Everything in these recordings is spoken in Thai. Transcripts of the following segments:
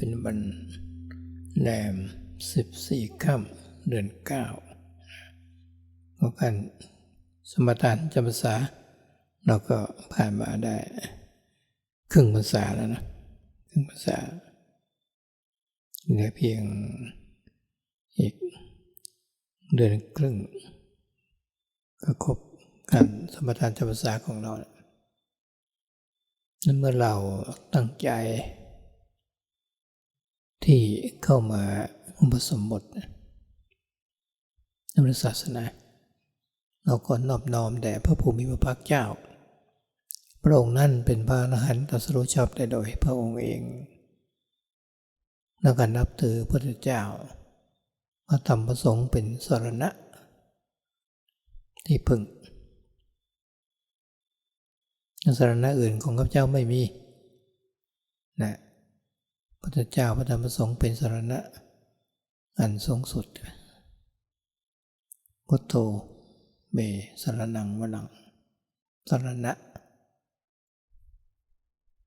เป็นวันแรมสิบสี่ค่ำเดือนเก้าก็การสมทานจำพรรษาเราก็ผ่านมาได้ ครึ่งพรรษาแล้วนะครึ่งพรรษาเหลือเพียงอีกเดือนครึ่ง ก็ครบการสมทานจำพรรษาของเรา นั้นเมื่อเราตั้งใจ ที่เข้ามาอุปสมบทในศาสนา เราก็นอบน้อมแด่พระภูมิพระภาคเจ้า พระองค์นั่นเป็นพระอรหันตสรู้ชอบได้โดยพระองค์เองแล้วก็นับถือพระเจ้าพระธรรมพระสงฆ์เป็นสรณะ ที่พึ่งสรณะอื่นของข้าพเจ้าไม่มีนะ พระเจ้าพระธรรมพระสงฆ์เป็นสรณะ อันสูงสุด พุทโธเมสรนังวนังสรณะ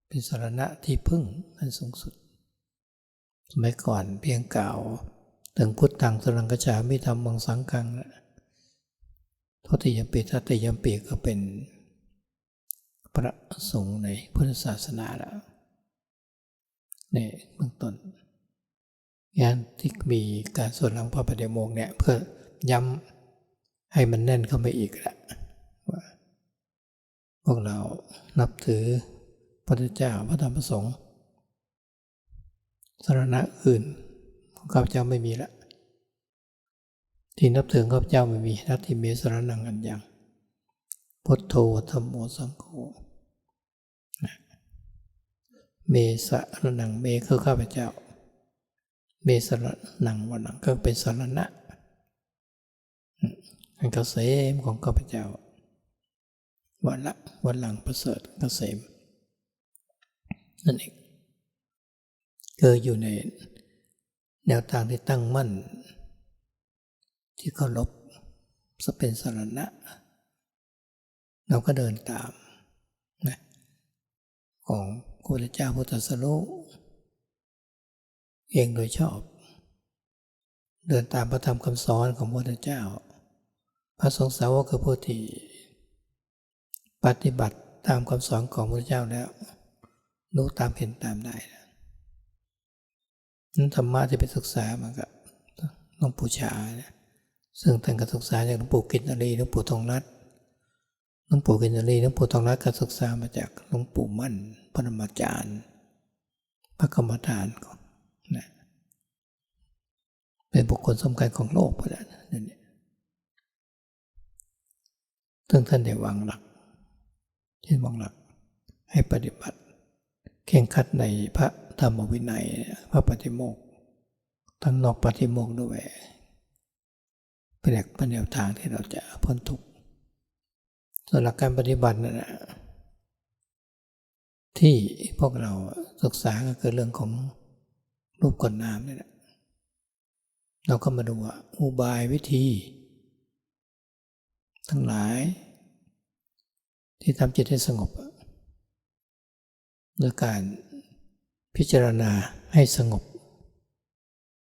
เป็นสรณะที่พึ่งอันสูงสุด สมัยก่อนเพียงกล่าวถึงพุทธังสรังกจามิธรรมังสังกังทติยมปีทัติยมปีก็เป็นพระสงฆ์ในพุทธศาสนาแล้ว นี่เบื้องต้นงานที่มีการสวดหลังพระปฏิโมกเนี่ยเพื่อย้ำให้มันแน่นเข้าไปอีกแหละว่าพวกเรานับถือพระเจ้าพระธรรมพระสงฆ์สารณะอื่นของข้าพเจ้าไม่มีละที่นับถือข้าพเจ้าไม่มีนัตถิเมสรนังอันยังพุทโธธรรมโมสังโฆ เมสระนังเมคือข้าพเจ้า เมสระนังวันนังก็เป็นสารณะเป็นเกษมของข้าพเจ้า วันละวันหลังประเสริฐเกษมนั่นเองคืออยู่ในแนวทางที่ตั้งมั่น ที่เคารพสเป็นสารณะ เราก็เดินตามนะของ พุทธเจ้าพุทธสโลเองโดยชอบ เดินตามพระธรรมคำสอนของพระพุทธเจ้า พระสงฆ์สาวกคือผู้ที่ปฏิบัติตามคำสอนของพระพุทธเจ้าแล้วรู้ตามเห็นตามได้นั้นธรรมะที่ไปศึกษามากับหลวงปู่ชาเนี่ยซึ่งท่านก็ศึกษาจากหลวงปู่กินนรีหลวงปู่ทองรัตห ลวงปู่กินนรีหลวงปู่ทองรัตก็ศึกษามาจากหลวงปู่มั่นพระธรรมจารย์ พระกรรมฐานของนะเป็นบุคคลสำคัญของโลกพระนั่นเองซึ่งท่านได้วางหลักที่วางหลักให้ปฏิบัติเข่งขัดในพระธรรมวินัย พระปฏิโมกทั้งนอกปฏิโมกด้วยเป็นหลักเป็นแนวทางที่เราจะพ้นทุกข์ ส่วนหลักการปฏิบัติน่ะที่พวกเราศึกษาก็คือเรื่องของรูปก่อนน้ำนี่แหละเราก็มาดูว่าอุบายวิธี ทั้งหลาย ที่ทำจิตให้สงบโดยการพิจารณาให้สงบ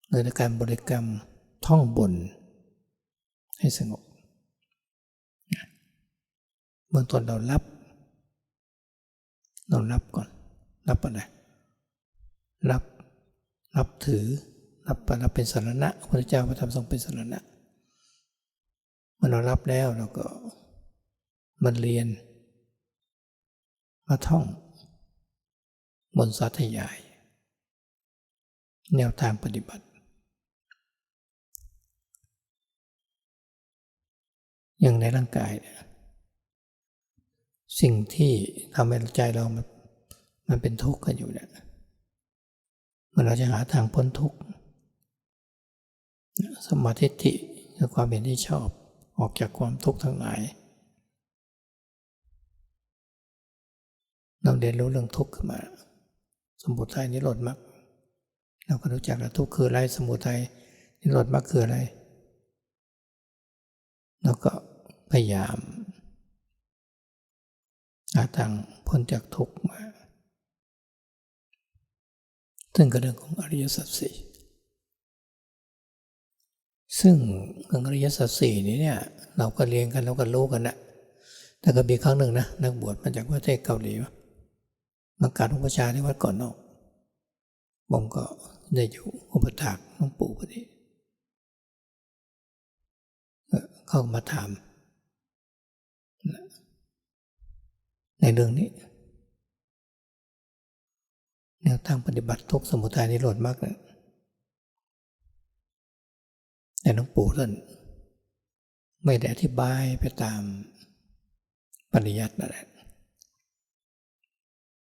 โดยการบริกรรมท่องบนให้สงบ เบื้องต้นเรารับ เรารับก่อน รับอะไร รับ รับถือ รับปรับเป็นสารณะพระเจ้าพระธรรมทรงเป็นสารณะเมื่อเรารับแล้วเราก็มันเรียน มาท่องบนสัตยาย แนวทางปฏิบัติ อย่างในร่างกายเนี่ย สิ่งที่ทำให้ใจเรามันมันเป็นทุกข์กันอยู่เนี่ยเมื่อเราจะหาทางพ้นทุกข์สมาธิิคือความเห็นที่ชอบออกจากความทุกข์ทั้งหลายเราเรียนรู้เรื่องทุกข์ขึ้นมา สมุทัยนิโรธมรรคเราก็รู้จักแล้วทุกข์คืออะไรสมุทัยนิโรธมรรคคืออะไร แล้วก็พยายาม หาทางพ้นจากทุกข์มา ซึ่งก็เรื่องของอริยสัจสี่ซึ่งเรื่องอริยสัจสี่นี้เนี่ย เราก็เรียนกันเราก็รู้กันนะแต่ก็มีครั้งหนึ่งนะนักบวชมาจากประเทศเกาหลีมาการอุปชาที่วัดก่อนนอกผมก็ได้อยู่อุปถากหลวงปู่พอดีเข้ามาถาม ในเรื่องนี้ แนวทางปฏิบัติทุกสมุทัยนิโรธมากเลยแต่หลวงปู่ท่านไม่ได้อธิบายไปตามปริยัตินั่นแหละ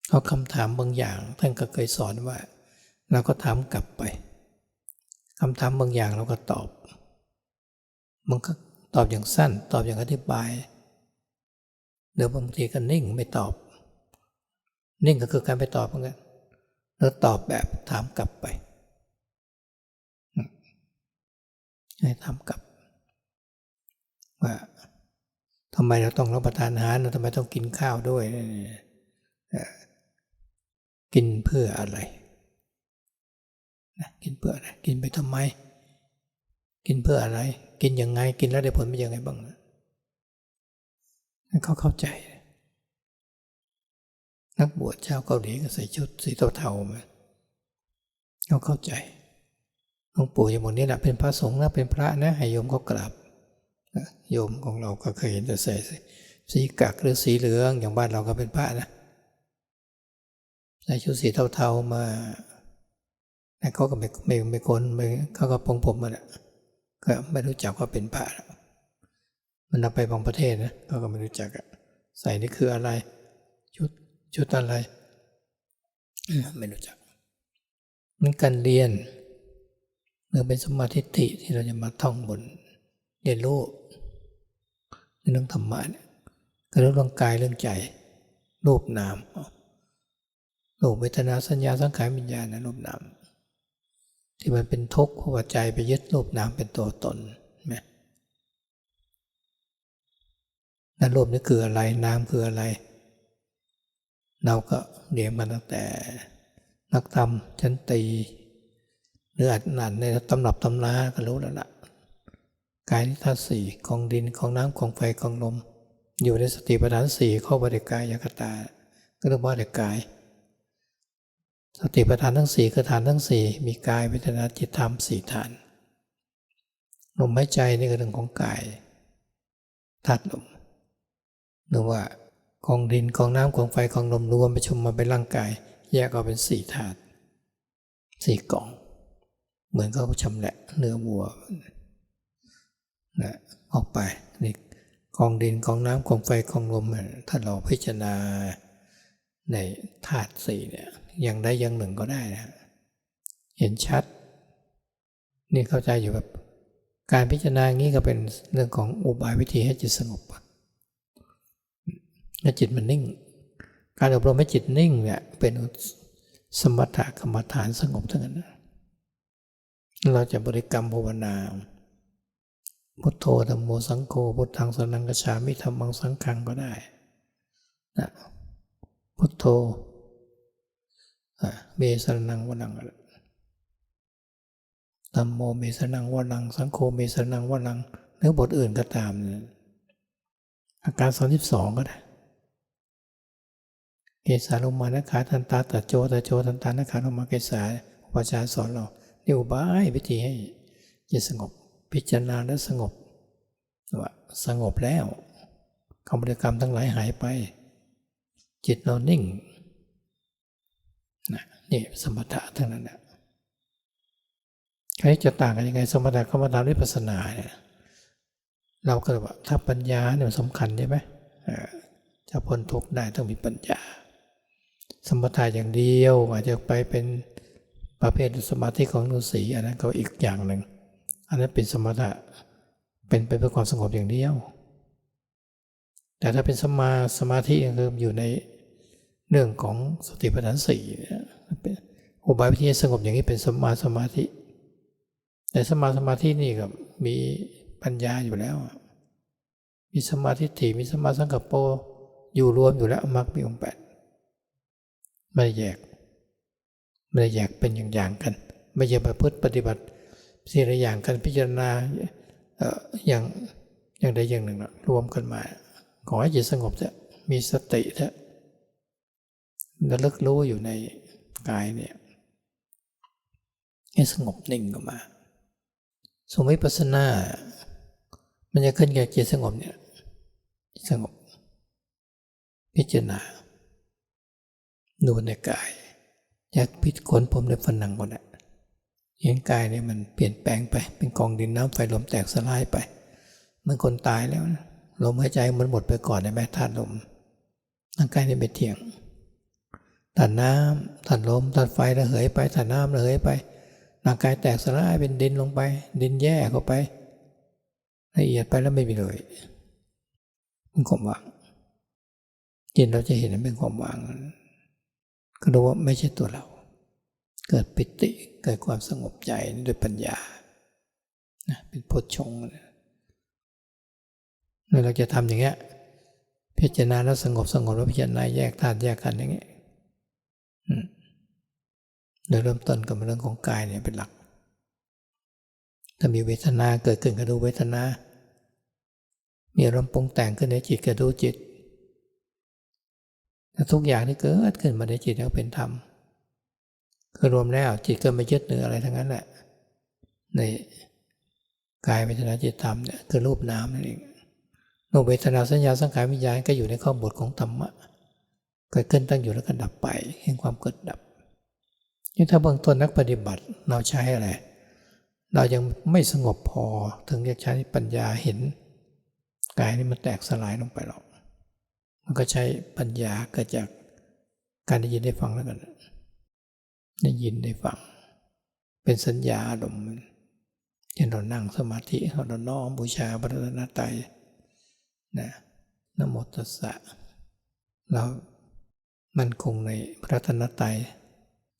เอาคำถามบางอย่าง ท่านก็เคยสอนว่า เราก็ถามกลับไปคำถามบางอย่างเราก็ตอบ มันก็ตอบอย่างสั้น ตอบอย่างอธิบาย เดี๋ยวบางทีก็นิ่งไม่ตอบ นิ่งก็คือการไปตอบเหมือนกันแล้วตอบแบบถามกลับไปให้ถามกลับ ว่าทำไมเราต้องรับประทานอาหารเราทำไมต้องกินข้าวด้วยกินเพื่ออะไรกินเพื่ออะไร กินไปทำไม กินเพื่ออะไร กินยังไง กินแล้วได้ผลเป็นยังไงบ้างนะ เขาเข้าใจ นักบวชชาเกาหลีก็ใส่ชุดสีเทาๆมาเขาเข้าใจหลวงปู่อย่างบอกนี้แหละเป็นพระสงฆ์นะเป็นพระนะให้โยมเขากราบโยมของเราก็เคยเห็นแต่ใส่สีกักหรือสีเหลืองอย่างบ้านเราก็เป็นพระนะใส่ชุดสีเทาๆมาแต่เขาก็ไม่ไม่ไม่คนไม่เขาก็ปองผมมาแหละก็ไม่รู้จักว่าเป็นพระ มันนำไปบางประเทศนะเขาก็ไม่รู้จักอะใส่นี่คืออะไร ชุดชุดอะไร ไม่รู้จักมันการเรียนเมื่อเป็นสมาธิที่เราจะมาท่องบนเรียนรู้ในเรื่องธรรมะเนี่ยก็เรื่องกายเรื่องใจรูปนามรูปเวทนาสัญญาสังขารวิญญาณนะรูปนามที่มันเป็นทุกข์เพราะว่าใจไปยึดรูปนามเป็นตัวตนไหม นั่นรูปนี่คืออะไรนามคืออะไร เราก็เรียนมาตั้งแต่นักธรรมชั้นตีหรืออ่านในตำรับตำราก็รู้แล้วล่ะกายธาตุสี่ของดินของน้ำของไฟของลม อยู่ในสติปัฏฐานสี่ข้อบริกายยกตา ก็เรียกว่าเด็กกาย สติปัฏฐานทั้งสี่คือฐานทั้งสี่มีกายเวทนาจิตธรรมสี่ฐานลมหายใจนี่คือเรื่องของกายธาตุลม หรือว่าของดินของน้ำของไฟของลมรวมประชุมมาเป็นร่างกาย แยกออกเป็นสี่ธาตุสี่กล่อง เหมือนเขาชำแหละเนื้อวัวนะออกไปนี่กองดินกองน้ำกองไฟกองลมถ้าเราพิจารณาในธาตุสี่เนี่ยอย่างใดอย่างหนึ่งก็ได้นะเห็นชัด นี่เข้าใจอยู่แบบการพิจารณางี้ก็เป็นเรื่องของอุบายวิธีให้จิตสงบ ให้จิตมันนิ่ง การอบรมให้จิตนิ่งเนี่ยเป็นสมถะกรรมฐานสงบทั้งนั้น เราจะบริกรรมภาวนาพุทโธธรรมโมสังโฆพุทธังสนังกชามิธรรมังสังขังก็ได้นะพุทโธเมสนังวนังธรรมโมเมสนังวนัง สังโฆเมสนังวนังหรือบทอื่นก็ตาม อาการสามสิบสองก็ได้ สาลงมานะขาทันตาตะโจตะโจทันตานะขาลงมาเกสาอุปจารสอนเรานี่อุบายวิธีให้จิตสงบ พิจารณาแล้วสงบว่าสงบแล้วคำบริกรรมทั้งหลายหายไป จิตเรานิ่งนะนี่สมถะทั้งนั้นนะใครจะต่างกันยังไง สมถะกรรมฐานวิปัสสนาเนี่ยเราก็ว่าถ้าปัญญาเนี่ยสำคัญใช่ไหมจะพ้นทุกข์ได้ต้องมีปัญญา สมถะอย่างเดียว อาจจะไปเป็นประเภทสมาธิของนุสีอันนั้นก็อีกอย่างหนึ่ง อันนั้นเป็นสมถะเป็นไปเพื่อความสงบอย่างเดียว แต่ถ้าเป็นสมาสมาธิคืออยู่ในเรื่องของสติปัฏฐานสี่อุบายวิธีสงบอย่างนี้เป็นสมาสมาธิ แต่สมาสมาธินี่ก็มีปัญญาอยู่แล้ว มีสมาธิถี่มีสมาสังกัปโปอยู่รวมอยู่แล้วมักมีองค์แปด ไม่แยก ไม่ได้แยกเป็นอย่างๆกัน ไม่ใช่ประพฤติปฏิบัติสิ่ละอย่างกันพิจารณาอย่างอย่างใดอย่างหนึ่งนะรวมกันมา ขอให้จิตสงบเถอะมีสติเถอะระลึกรู้อยู่ในกายเนี่ยให้สงบนิ่งออกมา สมวิปัสสนา มันจะขึ้นกับจิตสงบเนี่ยสงบ พิจารณา ดูในกาย อยากพิจขนผมในฝันหนังหมดอะเห็นกายเนี่ยมันเปลี่ยนแปลงไป เป็นกองดินน้ำไฟลมแตกสลายไปเหมันคนตายแล้วนะลมหายใจมันหมดไปก่อนได้ไหมธาตุลมร่างกายนี่เป็นเที่ยงธาตุน้ำธาตุลมธาตุไฟระเหยไปธาตุน้ำระเหยไปร่างกายแตกสลายเป็นดินลงไป ดินแย่เข้าไป ละเอียดไปแล้วไม่มีเลยเป็นความว่างจิตเราจะเห็นเป็นความว่าง รู้ว่าไม่ใช่ตัวเรา เกิดปิติเกิดความสงบใจด้วยปัญญาเป็นโพชฌงค์นะแล้วเราจะทำอย่างเงี้ยพิจารณาแล้วสงบสงบแล้วพิจารณาแยกธาตุแยกกันอย่างเงี้ยโดยเริ่มต้นกับเรื่องของกายเนี่ยเป็นหลัก ถ้ามีเวทนาเกิดขึ้นก็ดูเวทนา มีอารมณ์ปรุงแต่งขึ้นในจิตก็ดูจิต แต่ทุกอย่างที่เกิดขึ้นมาในจิตแล้วเป็นธรรมคือรวมแล้วจิตก็ไม่ยึดเนืออะไรทั้งนั้นแหละในกายเวทนาจิตธรรมเนี่ยคือรูปนามนั่นเองรูปเวทนาสัญญาสังขารวิญญาณก็อยู่ในข้อบทของธรรมะเกิดขึ้นตั้งอยู่แล้วก็ดับไปเห็นความเกิดดับนี่ถ้าเบื้องต้นนักปฏิบัติเราใช้อะไร เรายังไม่สงบพอถึงจะใช้ปัญญาเห็นกายนี่มันแตกสลายลงไปหรอก มันก็ใช้ปัญญาเกิดจากการได้ยินได้ฟังแล้วกันได้ยินได้ฟัง เป็นสัญญาอารมณ์เช่นเรานั่งสมาธิเราน้อมบูชาพระรัตนตรัยนะนโมตัสสะเรามั่นคงในพระรัตนตรัย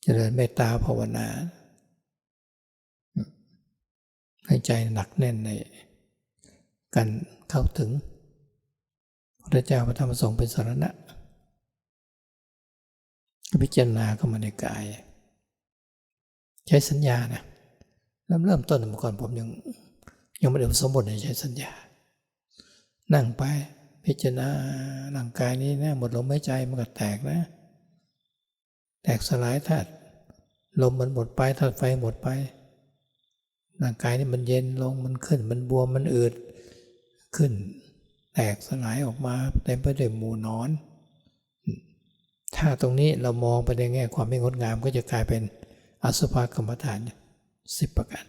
เจริญเมตตาภาวนาให้ใจหนักแน่นในการเข้าถึง พระเจ้าพระธรรมสงฆ์เป็นสารณะพิจารณาเข้ามาในกาย ใช้สัญญานะเริ่มเริ่มต้นเมื่อก่อนผมยังยังไม่ได้สมบูรณ์ในใช้สัญญา นั่งไปพิจารณาร่างกายนี้นะหมดลมหายใจมันก็แตกนะ แตกสลายธาตุลมมันหมดไปธาตุไฟหมดไปร่างกายนี่มันเย็นลงมันขึ้น มันบวมมันอืดขึ้น แตกสลายออกมาเต็มไปด้วยหมู่นอน ถ้าตรงนี้เรามองไปในแง่ความไม่งดงามก็จะกลายเป็นอสุภกรรมฐานสิบประการ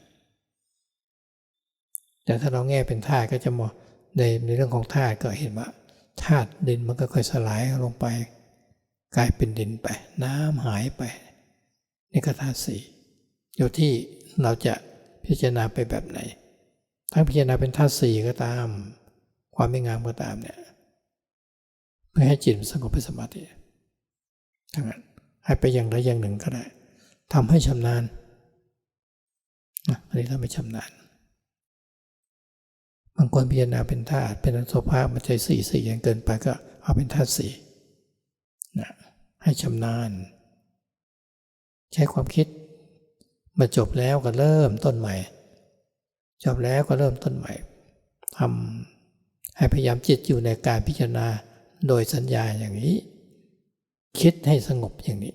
แต่ถ้าเราแง่เป็นธาตุก็จะมองในในเรื่องของธาตุก็เห็นว่าธาตุดินมันก็ค่อยสลายลงไป กลายเป็นดินไป น้ำหายไปนี่ก็ธาตุสี่อยู่ที่เราจะพิจารณาไปแบบไหน ทั้งพิจารณาเป็นธาตุสี่ก็ตาม ความไม่งามก็ตามเนี่ยเพื่อให้จิตสงบเป็นสมาธิทั้งนั้นให้ไปอย่างใดอย่างหนึ่งก็ได้ทำให้ชำนาญนะอันนี้ทำให้ชำนาญบางคนพิจารณาเป็นธาตุเป็นอสุภะมันใจสี่สี่ยังเกินไปก็เอาเป็นธาตุสี่นะให้ชำนาญ ใช้ความคิดมาจบแล้วก็เริ่มต้นใหม่ จบแล้วก็เริ่มต้นใหม่ทำ ให้พยายามจิตอยู่ในการพิจารณาโดยสัญญาอย่างนี้ คิดให้สงบอย่างนี้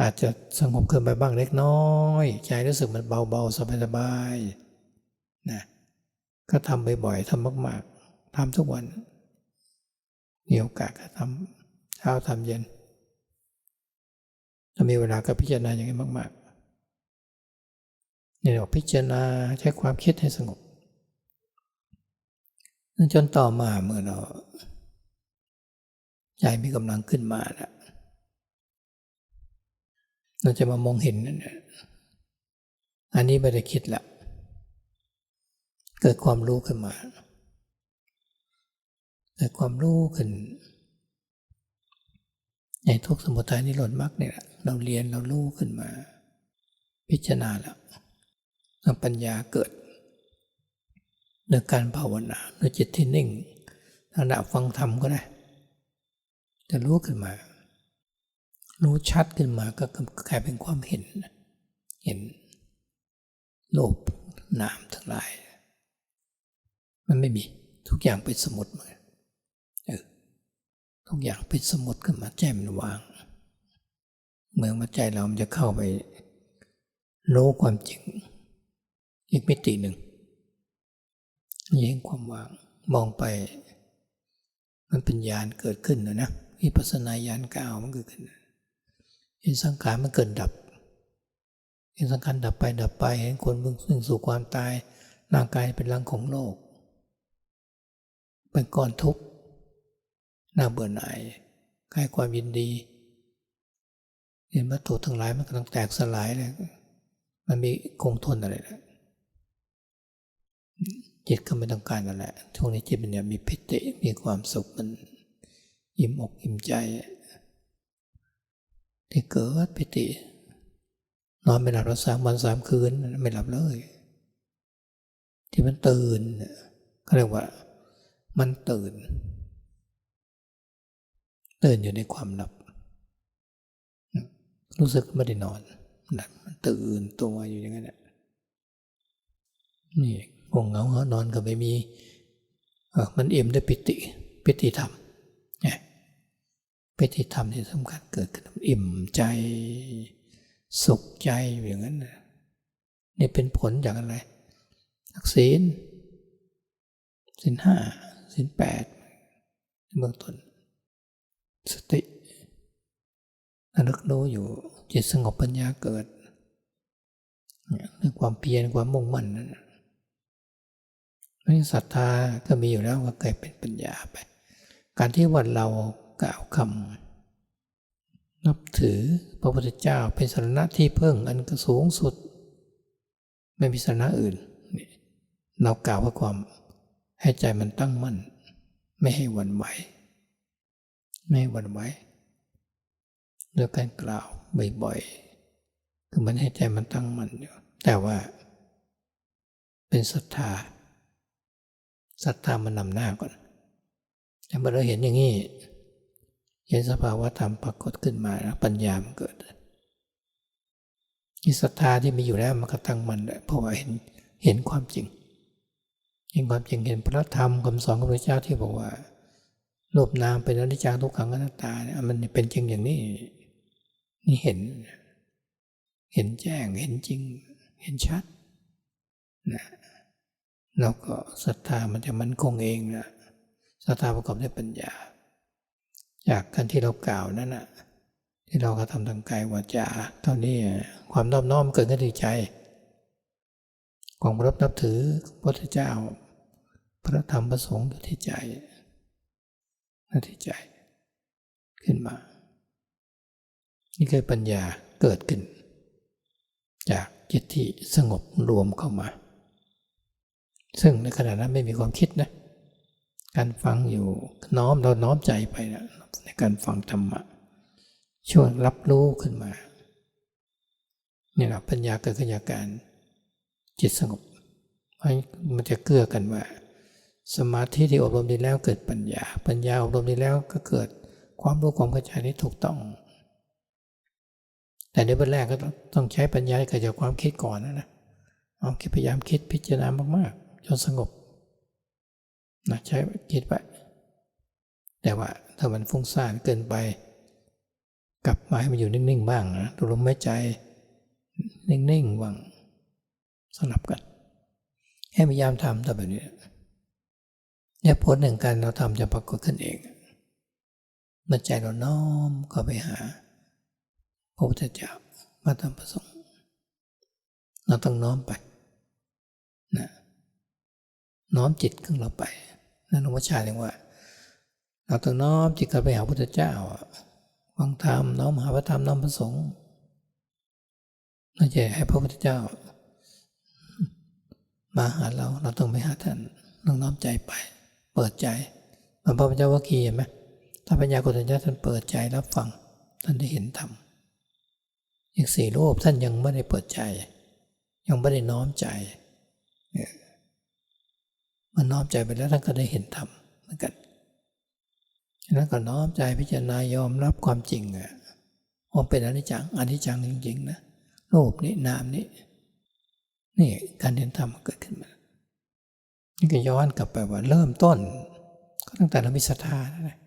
อาจจะสงบเกินไปบ้างเล็กน้อย ใจรู้สึกมันเบาๆสบายๆนะก็ทำบ่อยๆทำมาก ๆทำทุกวันมีโอกาสก็ทำเช้าทำเย็นถ้ามีเวลาก็พิจารณาอย่างนี้มาก ๆ นี่เราพิจารณาใช้ความคิดให้สงบ จนต่อมาเมื่อเราใจมีกำลังขึ้นมาแล้วเราจะมามองเห็นนั่นอันนี้ไม่ได้คิดละเกิดความรู้ขึ้นมาเกิดความรู้ขึ้นในทุกสมุทัยนิโรธมรรคเนี่ยเราเรียนเรารู้ขึ้นมา พิจารณาแล้วปัญญาเกิด โดยการภาวนาโดยจิตที่นิ่งขณะฟังธรรมก็ได้ จะรู้ขึ้นมา รู้ชัดขึ้นมาก็กลายเป็นความเห็น เห็นโลภนามทั้งหลาย มันไม่มีทุกอย่างเป็นสมุดมาเออทุกอย่างเป็นสมุดขึ้นมาใจมันวาง เมื่อมาใจเรามันจะเข้าไปรู้ความจริง อีกมิติหนึ่ง นี่เห็นความว่างมองไป มันเป็นญาณเกิดขึ้นนะนะวิปัสสนาญาณก้าวมันเกิดขึ้นเห็นสังขารมันเกิดดับเห็นสังขารดับไปดับไปเห็นคนมึงซึ่งสู่ความตายร่างกายเป็นรังของโลก เป็นก้อนทุกข์น่าเบื่อหน่ายกายความยินดี เห็นวัตถุทั้งหลายมันกำลังแตกสลายเลยมันมีคงทนอะไรนะ จิตก็ไม่ต้องการนั่นแหละช่วงนี้จิตมันเนี่ยมีพิติมีความสุขมันอิ่มอกอิ่มใจ ที่เกิดพิตินอนไม่หลับเราสามวันสามคืนไม่หลับเลย ที่มันตื่นเขาเรียกว่า มันตื่น ตื่นอยู่ในความหลับ รู้สึกไม่ได้นอนมันตื่นตัวอยู่อย่างนั้นแหละนี่ งงเหงาเหานอนก็ไม่มีมันเอี่ยมด้วยปิติปิติธรรมเนี่ยปิติธรรมที่สำคัญเกิดขึ้นอิ่มใจสุขใจอย่างนั้นนี่เป็นผลจากอะไรทักศีลศีลห้าศีลแปดเบื้องต้นสติระลึกรู้อยู่จิตสงบปัญญาเกิดเรื่องความเพียรความมุ่งมั่นนั่น นี่ศรัทธาก็มีอยู่แล้วก็เกิดเป็นปัญญาไป การที่วันเรากล่าวคำนับถือพระพุทธเจ้าเป็นสรณะที่เพิ่งอันกสูงสุด ไม่มีสรณะอื่น เรากล่าวว่าความให้ใจมันตั้งมั่น ไม่ให้วันไหว ไม่ให้วันไหวโดยการกล่าวบ่อยๆคือมันให้ใจมันตั้งมั่นอยู่แต่ว่าเป็นศรัทธา ศรัทธามันนำหน้าก่อนแต่เมื่อเราเห็นอย่างนี้ เห็นสภาวะธรรมปรากฏขึ้นมาแล้วปัญญามันเกิดนี่ศรัทธาที่มีอยู่แล้วมันก็ตั้งมันเพราะว่าเห็นเห็นความจริง เห็นความจริงเห็นพระธรรมคำสอนของพระเจ้าที่บอกว่ารูปนามเป็นอนิจจังทุกขังอนัตตาเนี่ยมันเป็นจริงอย่างนี้ นี่เห็น เห็นแจ้งเห็นจริง เห็นชัดนะ แล้วก็ศรัทธามันจะมั่นคงเองนะศรัทธาประกอบด้วยปัญญา จากการที่เรากล่าวนั่นนะที่เรากระทำทางกายวาจาเท่านี้ความนอบน้อมเกิดขึ้นในใจความรับนับถือพระเจ้า พระธรรมพระสงฆ์อยู่ที่ใจนาที่ใจขึ้นมา นี่คือปัญญาเกิดขึ้น จากจิตที่สงบรวมเข้ามา ซึ่งในขณะนั้นไม่มีความคิดนะ การฟังอยู่น้อมเราน้อมใจไปนะในการฟังธรรมะช่วยรับรู้ขึ้นมานี่แหละปัญญาเกิดขึ้นจากการจิตสงบมันจะเกื้อกันว่า สมาธิที่อบรมดีแล้วเกิดปัญญา ปัญญาอบรมดีแล้วก็เกิดความรู้ความเข้าใจที่ถูกต้อง แต่ในเบื้องแรกก็ต้องใช้ปัญญาเกิดจากความคิดก่อนนะนะเอาพยายามคิดพิจารณามากๆ จนสงบนะใช้คิดไปแต่ว่าถ้ามันฟุ้งซ่านเกินไป กลับมาให้มันอยู่นิ่งๆบ้างนะดูลมหายใจ นิ่งๆบ้างสลับกัน ให้พยายามทำแต่แบบนี้เนี่ยผลหนึ่งการเราทำจะปรากฏขึ้นเองเมื่อใจเราน้อมเข้าไปหาพระพุทธเจ้ามาทำประสงค์เราต้องน้อมไป น้อมจิตของเราไปนั่นหลวงพ่อชาเรียกว่า เราต้องน้อมจิตเข้าไปหาพระพุทธเจ้าฟังธรรมน้อมหาพระธรรมน้อมประสงค์เราจะให้พระพุทธเจ้า มาหาเราเราต้องไปหาท่านต้องน้อมใจไป เปิดใจมันพระพุทธเจ้าวัคคีเห็นไหมถ้าปัญญากุศลญาท่านเปิดใจรับฟังท่านได้เห็นธรรมอีกสี่รูปท่านยังไม่ได้เปิดใจ ยังไม่ได้น้อมใจ มันน้อมใจไปแล้วท่านก็ได้เห็นธรรมเหมือนกันฉะนั้นก็น้อมใจพิจารณายอมรับความจริงอะว่าเป็นอนิจจังอนิจจังจริงๆนะรูปนี้นามนี้นี่การเห็นธรรมเกิดขึ้นมา นี่ก็ย้อนกลับไปว่าเริ่มต้น ก็ตั้งแต่เรามีศรัทธานะ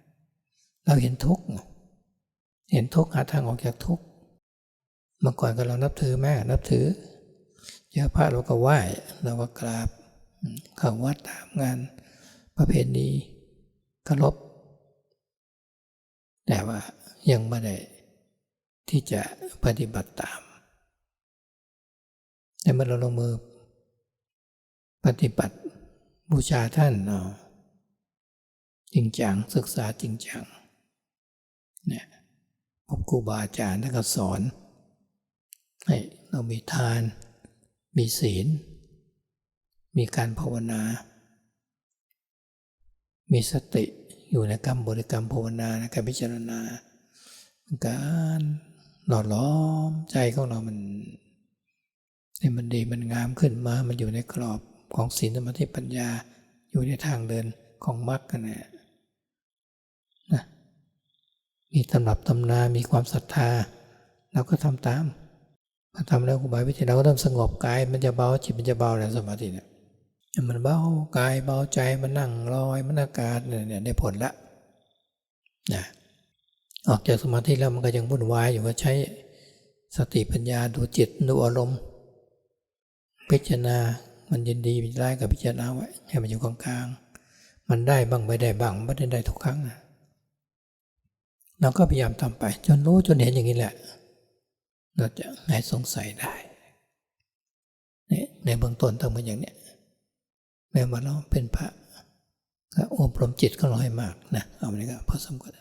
เราเห็นทุกข์เห็นทุกข์หาทางออกจากทุกข์เมื่อก่อนก็เรานับถือแม่นับถือเจอพระเราก็ไหว้เราก็กราบ เข้าวัดตามงานประเพณีเคารพแต่ว่ายังไม่ได้ที่จะปฏิบัติตาม แต่เมื่อเราลงมือปฏิบัติบูชาท่านเนาจริงจังศึกษาจริงจังเนี่ยพบครูบาอาจารย์ท่านก็สอนให้เรามีทาน มีศีล มีการภาวนา มีสติอยู่ในกรรมบริกรรมภาวนาในการพิจารณา การหล่อล้อมใจของเรามันให้มันดีมันงามขึ้นมา มันอยู่ในกรอบของศีลสมาธิปัญญาอยู่ในทางเดินของมรรคกันแหละนะมีตำรับตำนา มีความศรัทธา เราก็ทำตามพอทำแล้วครูบาวิทยาเราก็เริ่มสงบกาย มันจะเบาจิตมันจะเบาแล้วสมาธิเนี่ย มันเบากายเบาใจมันนั่งลอยมันอากาศเนี่ยได้ผลละนะออกจากสมาธิแล้วมันก็ยังวุ่นวายอยู่ก็ใช้สติปัญญาดูจิตดูอารมณ์ พิจารณามันยินดีมีร้ายกับพิจารณาไว้ให้มันอยู่กลางๆมันได้บ้างไม่ได้บ้างไม่ได้ได้ทุกครั้งนะเราก็พยายามทำไป จนรู้จนเห็นอย่างนี้แหละ เราจะหายสงสัยได้ในเบื้องต้นต้องเป็นอย่างเนี้ย แม้ว่าเราเป็นพระก็อบรมจิตก็ร้อยมากนะเอาไปก็พอสมควร